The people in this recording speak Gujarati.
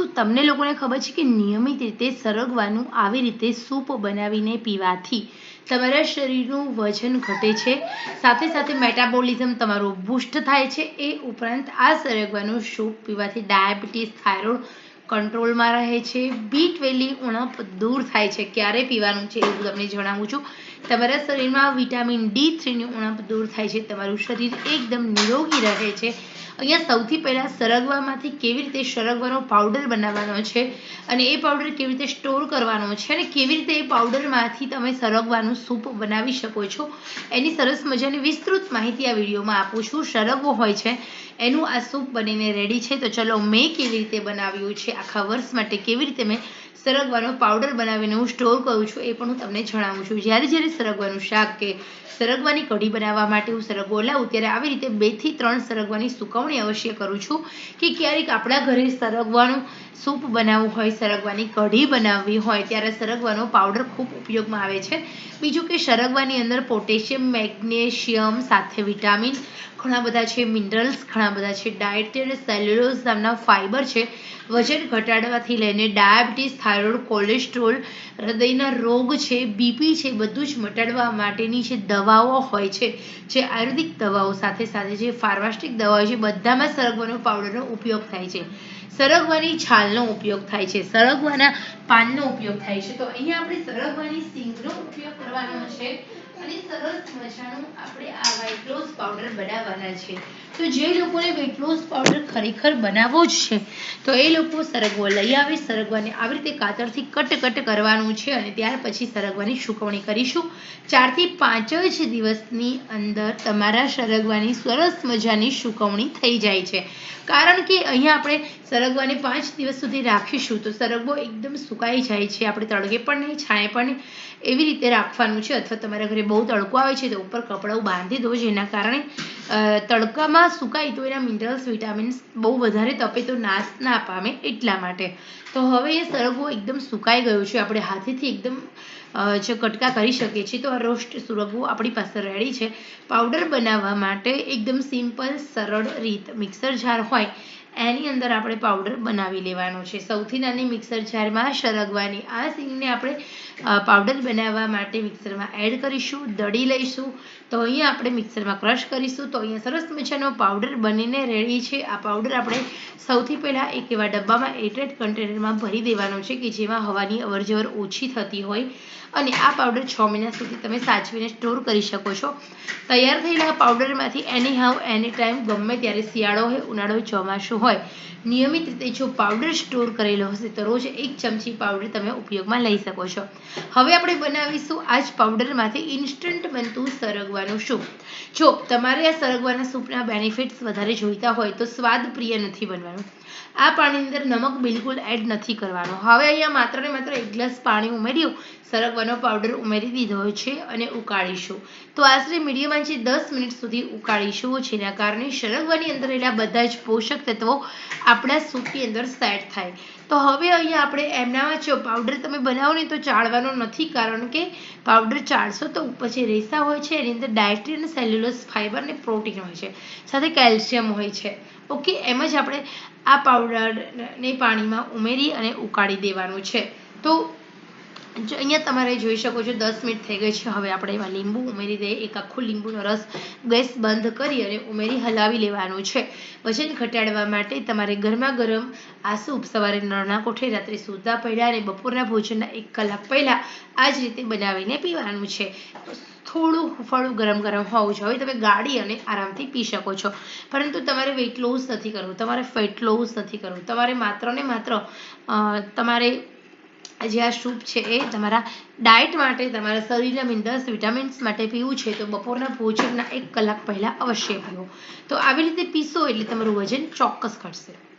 શું તમને લોકોને ખબર છે કે નિયમિત રીતે સરગવાનું આવી રીતે સૂપ બનાવીને પીવાથી તમારા શરીરનું વજન ઘટે છે? સાથે સાથે મેટાબોલિઝમ તમારું બુસ્ટ થાય છે. એ ઉપરાંત આ સરગવાનું સૂપ પીવાથી ડાયાબિટીસ થાઇરોઇડ કંટ્રોલમાં રહે છે. બી ટ્વેલ્વની ઉણપ દૂર થાય છે. ક્યારે પીવાનું છે એવું તમને જણાવું છું. તમારા શરીરમાં વિટામિન ડી થ્રીની ઉણપ દૂર થાય છે, તમારું શરીર એકદમ નિરોગી રહે છે. અહીંયા સૌથી પહેલાં સરગવામાંથી કેવી રીતે સરગવાનો પાવડર બનાવવાનો છે અને એ પાવડર કેવી રીતે સ્ટોર કરવાનો છે અને કેવી રીતે એ પાવડરમાંથી તમે સરગવાનું સૂપ બનાવી શકો છો, એની સરસ મજાની વિસ્તૃત માહિતી આ વિડીયોમાં આપું છું. સરગવો હોય છે, એનું આ સૂપ બનીને રેડી છે. તો ચલો મેં કેવી રીતે બનાવ્યું છે, આખા વર્ષ માટે કેવી રીતે મેં સરગવાનો પાવડર બનાવીને હું સ્ટોર કરું છું એ પણ હું તમને જણાવું છું. જ્યારે જ્યારે સરગવાનું શાક કે સરગવાની કઢી બનાવવા માટે હું સરગવો લાવું ત્યારે આવી રીતે બેથી ત્રણ સરગવાની સુકવણી અવશ્ય કરું છું કે ક્યારેક આપણા ઘરે સરગવાનું સૂપ બનાવવું હોય, સરગવાની કઢી બનાવવી હોય, ત્યારે સરગવાનો પાવડર ખૂબ ઉપયોગમાં આવે છે. બીજું કે સરગવાની અંદર પોટેશિયમ, મેગ્નેશિયમ સાથે વિટામિન ઘણા બધા છે, મિનરલ્સ ઘણા બધા છે ડાયટેડ સેલ્યુલોઝ નામના ફાઇબર છે. વજન ઘટાડવાથી લઈને ડાયાબિટીસ, થાઇરોઇડ, કોલેસ્ટ્રોલ, હૃદયના રોગ છે, બીપી છે, બધું જ મટાડવા માટેની જે દવાઓ હોય છે, જે આયુર્વેદિક દવાઓ સાથે સાથે જે ફાર્માસ્ટિક દવાઓ છે, બધામાં સરગવાનો પાવડરનો ઉપયોગ થાય છે. સરગવાની છાલનો ઉપયોગ થાય છે. સરગવાના પાનનો ઉપયોગ થાય છે. તો અહીંયા આપણે સરગવાની સિંગનો ઉપયોગ કરવાનો છે. જે લોકોને ખરેખર બનાવવો જ છે, તો એ લોકો સરગવો લઈ આવે, સરગવાને આવી રીતે કાતરથી કટ કટ કરવાનું છે અને ત્યાર પછી સરગવાની સુકવણી કરીશું. ચારથી પાંચ જ દિવસની અંદર તમારા સરગવાની સરસ મજાની સુકવણી થઈ જાય છે. કારણ કે અહીંયા આપણે સરગવાને પાંચ દિવસ સુધી રાખીશું, તો સરગવો એકદમ સુકાઈ જાય છે. આપણે તળગે પણ નહીં, છાંય પણ એવી રીતે રાખવાનું છે. અથવા તમારા ઘરે બહુ તડકો આવે છે તો ઉપર કપડાઓ બાંધી દો જેના કારણે તડકામાં સુકાય તો એના મિનરલ્સ વિટામિન્સ બહુ વધારે તપે તો નાશ ના પામે એટલા માટે. તો હવે એ સરગવો એકદમ સુકાઈ ગયો છે. આપણે હાથેથી એકદમ જે કટકા કરી શકીએ છીએ, તો આ રોસ્ટ સુરગવો આપણી પાસે રેડી છે. પાવડર બનાવવા માટે એકદમ સિમ્પલ સરળ રીત મિક્સર જાર હોય એની અંદર આપણે પાવડર બનાવી લેવાનો છે. સૌથી નાની મિક્સર જારમાં સરગવાની. આ સિંગને આપણે પાવડર બનાવવા માટે મિક્સરમાં એડ કરીશું, દળી લઈશું. તો અહીંયા આપણે મિક્સરમાં ક્રશ કરીશું. તો અહીંયા સરસ મજાનો પાવડર બનીને રેડી છે. આ પાવડર આપણે સૌથી પહેલાં એક એવા ડબ્બામાં એટેડ કન્ટેનરમાં ભરી દેવાનો છે કે જેમાં હવાની અવરજવર ઓછી થતી હોય. અને આ પાવડર છ મહિના સુધી તમે સાચવીને સ્ટોર કરી શકો છો. તૈયાર થયેલા પાવડરમાંથી એની હાવ એની ટાઈમ ગમે ત્યારે શિયાળો હોય, ઉનાળો ચોમાસું હોય. નિયમિત રીતે જો પાવડર સ્ટોર કરેલો હશે તો રોજ એક ચમચી પાવડર તમે ઉપયોગમાં લઈ શકો છો. હવે આપણે બનાવીશું આ જ પાવડરમાંથી ઇન્સ્ટન્ટ બનતું સરગવાનું સૂપ જો તમારે આ સરગવાના સૂપના બેનિફિટ્સ વધારે જોઈતા હોય તો સ્વાદ પ્રિય નથી બનવાનું. આ પાણીની અંદર નમક બિલકુલ એડ નથી કરવાનો. હવે અહીંયા માત્ર ને માત્ર એક ગ્લાસ પાણી ઉમેર્યું. સરગવાનો પાવડર ઉમેરી દીધો છે અને ઉકાળીશું. તો આશરે મીડિયમ આંચે દસ મિનિટ સુધી ઉકાળીશું, જેના કારણે સરગવાની અંદર રહેલા બધા જ પોષક તત્વો આપણા સૂપની અંદર સેટ થાય. તો હવે અહીંયા આપણે એમનામાં જો પાવડર તમે બનાવો ને તો ચાળવાનો નથી કારણ કે પાવડર ચાળશો તો પછી રેસા હોય છે એની અંદર ડાયટ્રી અને સેલ્યુલોસ ફાઈબર અને પ્રોટીન હોય છે, સાથે કેલ્શિયમ હોય છે. ઓકે એમ જ આપણે આ પાવડરને પાણીમાં ઉમેરી અને ઉકાળી દેવાનું છે. તો અહીંયા તમારે જોઈ શકો છો, દસ મિનિટ થઈ ગઈ છે. હવે આપણે એમાં લીંબુ ઉમેરી દઈએ. એક આખું લીંબુનો રસ ગેસ બંધ કરી અને ઉમેરી હલાવી લેવાનું છે. વજન ઘટાડવા માટે તમારે ગરમા ગરમ આ સૂપ સવારે નળના કોઠે, રાત્રે સૂતા પહેલાં અને બપોરના ભોજનના એક કલાક પહેલાં આ જ રીતે બનાવીને પીવાનું છે. થોડું હૂંફાળું ગરમ ગરમ હોવું જોઈએ. તમે ગાળી અને આરામથી પી શકો છો. પરંતુ તમારે વેઇટ લોસ નથી કરવું. તમારે ફેટ લોસ નથી કરવું. તમારે માત્ર ને માત્ર તમારે જે આ સૂપ છે એ તમારા ડાયટ માટે, તમારા શરીરના મિનરલ્સ વિટામિન્સ માટે પીવું છે, તો બપોરના ભોજનના એક કલાક પહેલાં અવશ્ય પીવો. તો આવી રીતે પીશો એટલે તમારું વજન ચોક્કસ ઘટશે.